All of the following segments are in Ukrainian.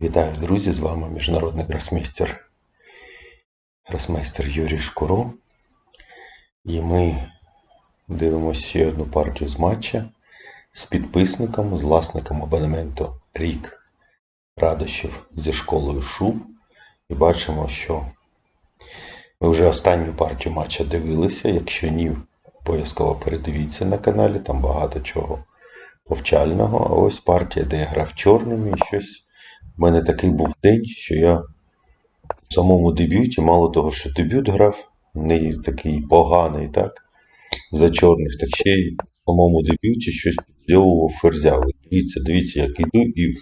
Вітаю, друзі! З вами міжнародний гросмейстер, гросмейстер Юрій Шкуро. І ми дивимося ще одну партію з матча з підписником, з власником абонементу Рік Радощів зі школою Шуб. І бачимо, що ми вже останню партію матча дивилися. Якщо ні, обов'язково передивіться на каналі, там багато чого повчального. А ось партія, де я грав чорним і щось. У мене такий був день, що я в самому дебюті, мало того, що дебют грав, не такий поганий, так? За чорних, так ще й в самому дебюті щось підзьовував ферзя. Дивіться, дивіться, як іду і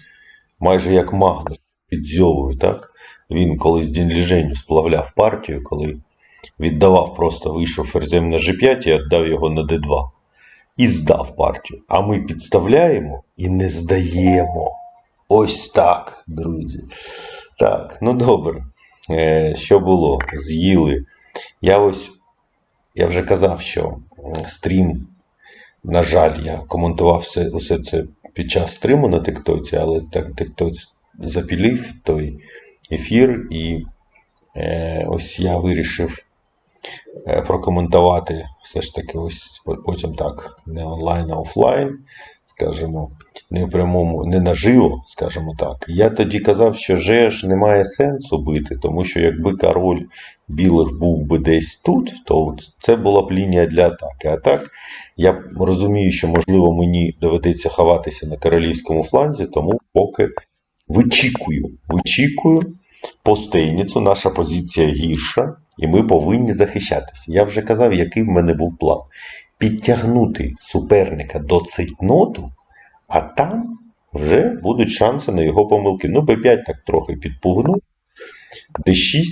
майже як магнит підзьовую, так? Він колись Дін Ліженю сплавляв партію, коли віддавав, просто вийшов ферзем на G5 і віддав його на D2. І здав партію. А ми підставляємо і не здаємо. Ось так, друзі. Так, ну добре. Е, що було? З'їли. Я ось, я вже казав, що стрім, на жаль, я коментував все, усе це під час стриму на Тиктоці, але так Тиктоць запілив той ефір, і е, ось я вирішив е, прокоментувати все ж таки ось потім так, не онлайн, а офлайн, скажімо, не в прямому, не наживо, скажімо так. Я тоді казав, що ЖЕШ немає сенсу бити, тому що якби король білих був би десь тут, то це була б лінія для атаки. А так, я розумію, що можливо мені доведеться ховатися на королівському фланзі, тому поки вичікую, вичікую постійницю, наша позиція гірша, і ми повинні захищатися. Я вже казав, який в мене був план. Підтягнути суперника до цейтноту, а там вже будуть шанси на його помилки. Ну, Б5 так трохи підпугнув. Д6.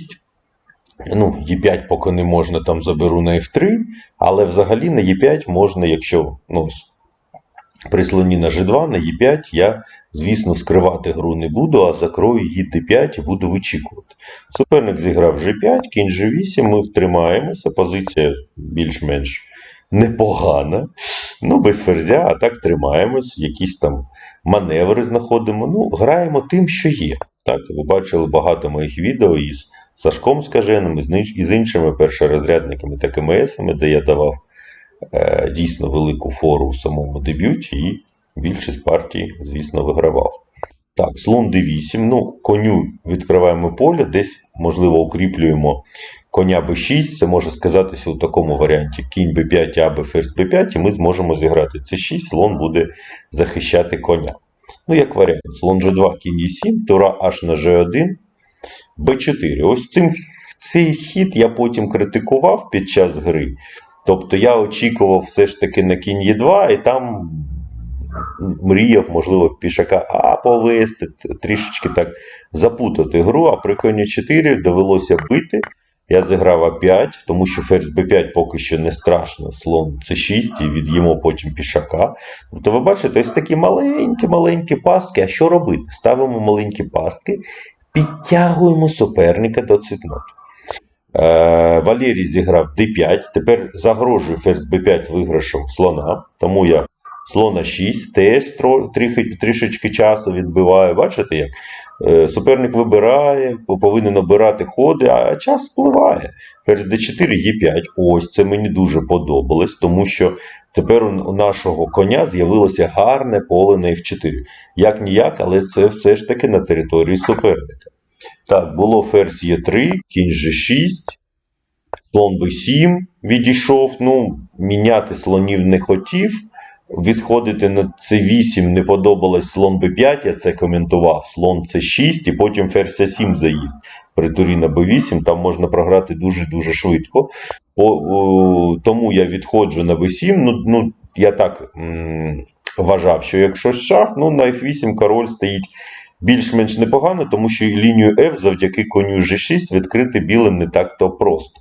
Ну, Е5 поки не можна, там заберу на F3, але взагалі на Е5 можна, якщо ну, при слоні на G2, на Е5 я, звісно, скривати гру не буду, а закрою її D5 і буду вичікувати. Суперник зіграв G5, кінь G8, ми втримаємося, позиція більш-менш непогана. Ну, без ферзя, а так тримаємось, якісь там маневри знаходимо. Ну, граємо тим, що є. Так, ви бачили багато моїх відео із Сашком Скаженим, і з іншими першорозрядниками та КМСами, де я давав е, дійсно велику фору у самому дебюті, і більшість партій, звісно, вигравав. Так, слон d8. Ну, коню відкриваємо поле, десь, можливо, укріплюємо коня b6. Це може сказатися у такому варіанті: кінь b5, аб, ферзь b5, і ми зможемо зіграти c6, слон буде захищати коня. Ну, як варіант, слон g2, кінь e7, тура аж на g1, b4. Ось цим, цей хід я потім критикував під час гри. Тобто я очікував все ж таки на кінь Е2, і там мріяв, можливо, пішака А повести, трішечки так запутати гру, а при коні 4 довелося бити. Я зіграв А5, тому що ферзь Б5 поки що не страшно, слон С6 і від'їмо потім пішака. Тобто, ви бачите, ось такі маленькі-маленькі пастки. А що робити? Ставимо маленькі пастки, підтягуємо суперника до цитноту. Е, Валерій зіграв d5. Тепер загрожую ферзь b5 з виграшем слона. Тому я слона 6, теж трішечки часу відбиваю. Бачите, як суперник вибирає, повинен обирати ходи, а час спливає. Ферзь d4, e5. Ось це мені дуже подобалось, тому що тепер у нашого коня з'явилося гарне поле на f4. Як ніяк, але це все ж таки на території суперника. Так, було ферзь Е3, кінь G6, слон B7 відійшов. Ну, міняти слонів не хотів. Відходити на C8 не подобалось слон B5, я це коментував. Слон C6 і потім ферзь C7 заїзд. При турі на B8 там можна програти дуже-дуже швидко. По, о, тому я відходжу на B7. Ну, ну, я так м, вважав, що якщо шах, ну на F8 король стоїть більш-менш непогано, тому що лінію F завдяки коню G6 відкрити білим не так-то просто.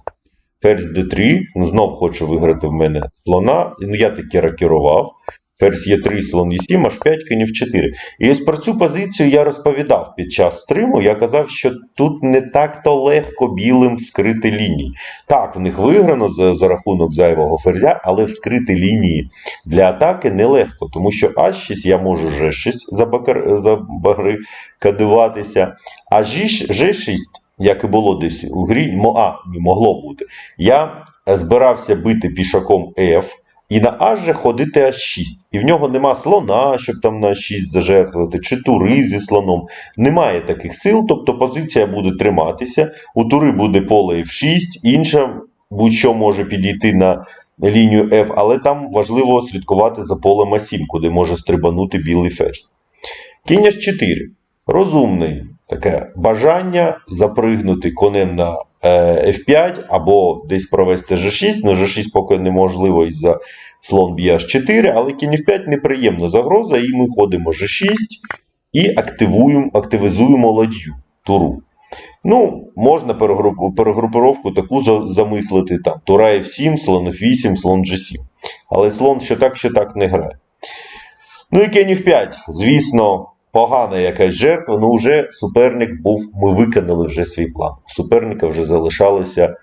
Ферзь D3, ну знов хочу виграти в мене слона. Ну я таки ракірував. ферзь Е3, слон Е7, аж 5, кінь F4. І ось про цю позицію я розповідав під час стриму. Я казав, що тут не так-то легко білим вскрити лінії. Так, в них виграно за, за рахунок зайвого ферзя, але вскрити лінії для атаки нелегко, тому що А6 я можу Ж6 забакар- забарикадуватися, а Ж- Ж6, як і було десь у грі, а, не могло бути. Я збирався бити пішаком F. І на А же ходити H6. І в нього нема слона, щоб там на А6 зажертвувати, чи тури зі слоном. Немає таких сил, тобто позиція буде триматися. У тури буде поле F6, інша будь-що може підійти на лінію F, але там важливо слідкувати за полем А7, куди може стрибанути білий ферзь. Кінь H4. Розумний таке бажання запригнути конем на е, F5 або десь провести G6. Ну, G6 поки неможливо із-за слон б'є H4, але кінь F5 неприємна загроза, і ми ходимо G6 і активуємо, активізуємо ладью туру. Ну, можна перегрупировку таку замислити там. Тура F7, слон F8, слон G7. Але слон що так, що так не грає. Ну і кінь F5, звісно, погана якась жертва, ну вже суперник був, ми виконали вже свій план. У суперника вже залишалося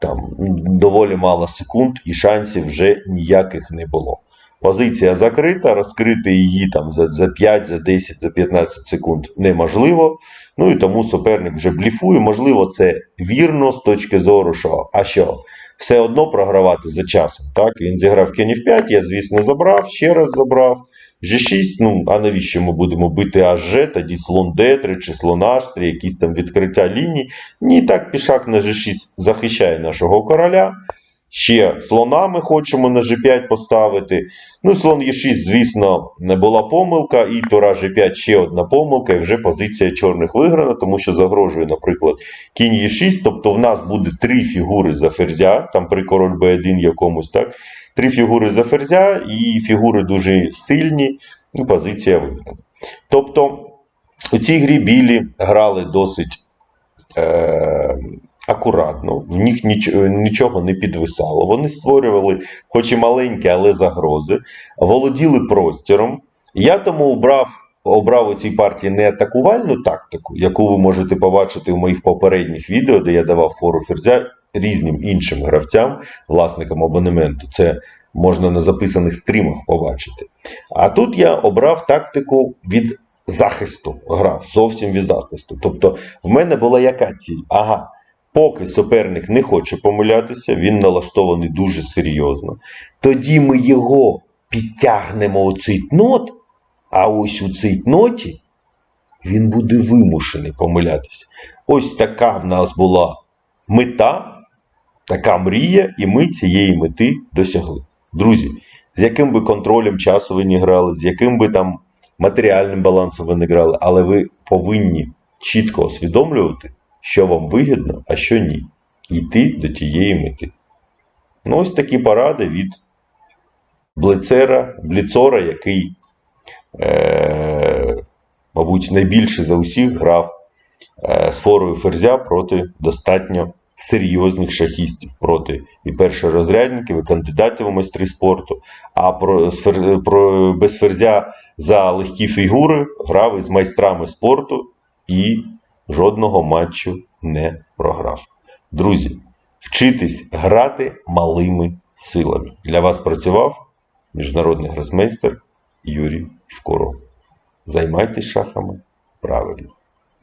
там доволі мало секунд, і шансів вже ніяких не було. Позиція закрита, розкрити її там за, за 5, за 10, за 15 секунд неможливо. Ну і тому суперник вже бліфує. Можливо, це вірно з точки зору, що а що? Все одно програвати за часом. Так, він зіграв кінь F5, я, звісно, забрав, ще раз забрав. G6, ну а навіщо ми будемо бити HG, тоді слон D3 чи слон H3, якісь там відкриття ліній. Ні, так пішак на G6 захищає нашого короля. Ще слона ми хочемо на G5 поставити. Ну, слон Е6, звісно, не була помилка, і Тура G5 ще одна помилка, і вже позиція чорних виграна, тому що загрожує, наприклад, кінь Е6, тобто в нас буде три фігури за ферзя, там при король Б1 якомусь, так? Три фігури за ферзя, і фігури дуже сильні, і позиція виграна. Тобто у цій грі білі грали досить е, акуратно, в них ніч, нічого не підвисало. Вони створювали, хоч і маленькі, але загрози, володіли простіром. Я тому обрав, обрав у цій партії не атакувальну тактику, яку ви можете побачити в моїх попередніх відео, де я давав фору ферзя різним іншим гравцям, власникам абонементу. Це можна на записаних стрімах побачити. А тут я обрав тактику від захисту, грав зовсім від захисту. Тобто, в мене була яка ціль? Ага. Поки суперник не хоче помилятися, він налаштований дуже серйозно. Тоді ми його підтягнемо у цей нот, а ось у цей ноті він буде вимушений помилятися. Ось така в нас була мета, така мрія, і ми цієї мети досягли. Друзі, з яким би контролем часу ви не грали, з яким би там матеріальним балансом ви не грали, але ви повинні чітко усвідомлювати, що вам вигідно, а що ні. Йти до тієї мети. Ну, ось такі поради від Блицера, Бліцора, який, е, мабуть, найбільше за усіх грав е, з форою ферзя проти достатньо серйозних шахістів, проти і першорозрядників, і кандидатів у майстри спорту. А про, про, без ферзя за легкі фігури грав із майстрами спорту і жодного матчу не програв. Друзі, вчитись грати малими силами. Для вас працював міжнародний гросмейстер Юрій Шкуров. Займайтесь шахами правильно.